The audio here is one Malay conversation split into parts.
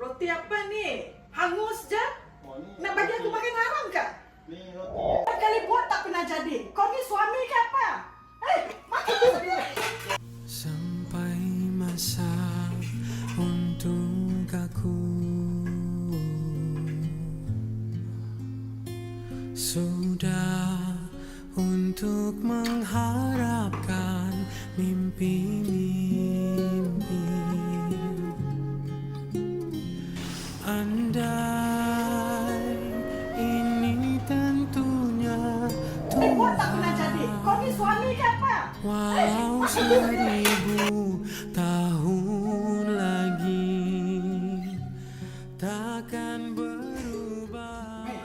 roti apa ni? Hangus je? Oh, ni Nak bagi aku roti. makan haram ke? Ni roti kali buat tak pernah jadi? Kau ni suami ke apa? Eh, makan tu sendiri. Sampai masa untuk aku Sudah untuk mengharapkan mimpi-mimpi Andai ini tentunya Eh, buat tak pernah jadi. Kau ni suami ke apa? Walau seribu tahun lagi takkan berubah. Mei,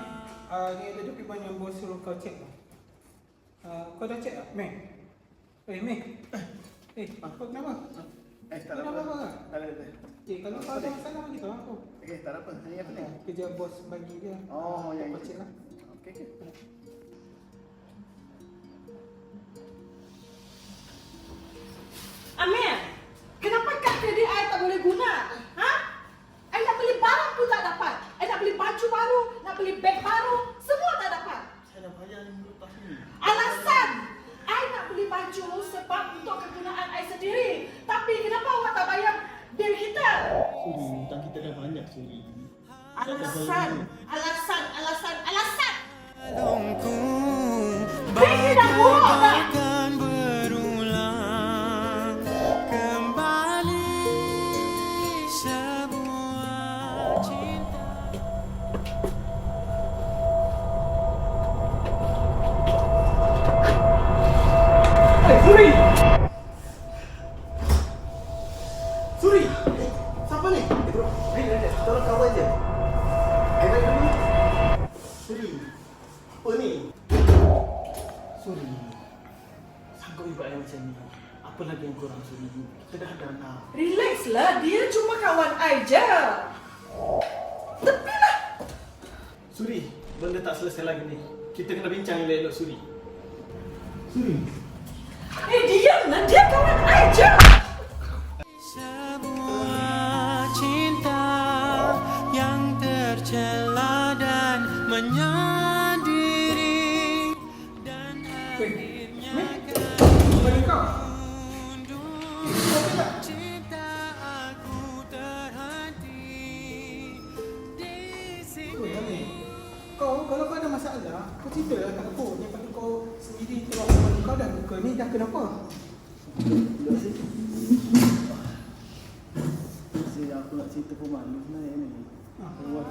uh, ni ada dokumen yang bos suruh kau cek. Uh, kau dah cek tak? Mei. Eh, Mei. Eh, kau kenapa? Kalau kau ada masalah bagi tahu aku. Okey, tak ada apa. Ini apa ni? Uh, kerja bos bagi dia. Oh, yang Kau itu. cek lah. Okey, okey. Kita dah banyak, Suri. Alasan, alasan, alasan, alasan. Tolongku Pergi dah buruk dah. bagaikan berulang kembali sebuah cinta. Eh! Suri! Suri. Sanggup ibu ayah macam ni. Apa lagi yang kurang Suri? Kita dah ada anak. Relax lah, dia cuma kawan I je. Tepilah. Suri, benda tak selesai lagi ni. Kita kena bincang elok-elok, Suri. Suri. Eh, diamlah, dia kawan I je. Masalah, kau cerita lah kat aku. Daripada kau sendiri keluar rumah kau dah buka ni, dah kenapa? Si aku nak cerita pun malu sebenarnya ni. Keluar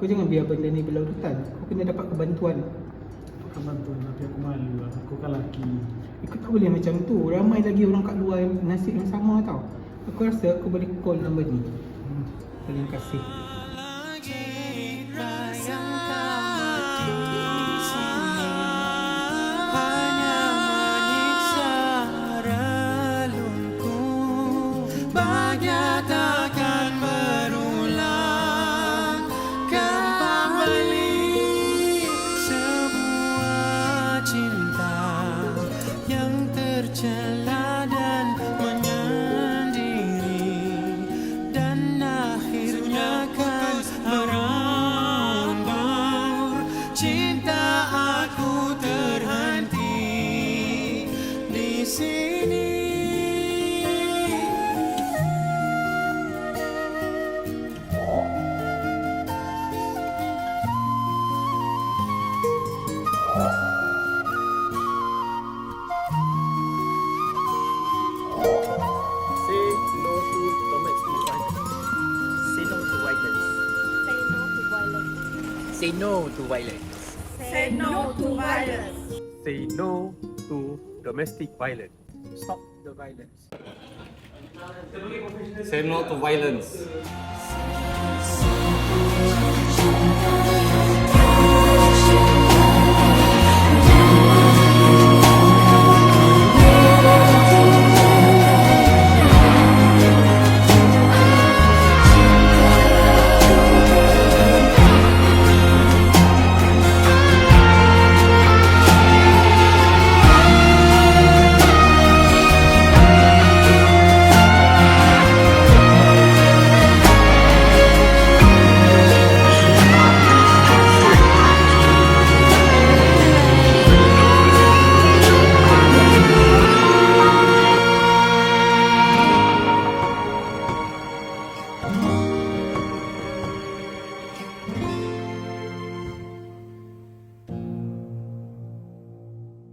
kau jangan biar benda ni berlarutan. Kau kena dapat kebantuan. Kau bantu tapi aku malu lah. Aku kan lelaki. Eh, Kau tak boleh macam tu. Ramai lagi orang kat luar yang nasib yang sama tau. Aku rasa kau boleh call nombor ni. Hmm. Terima kasih. Cinta aku terhenti di sini. Say no to violence. Say no to violence. Say no to domestic violence. Stop the violence. Say no to violence.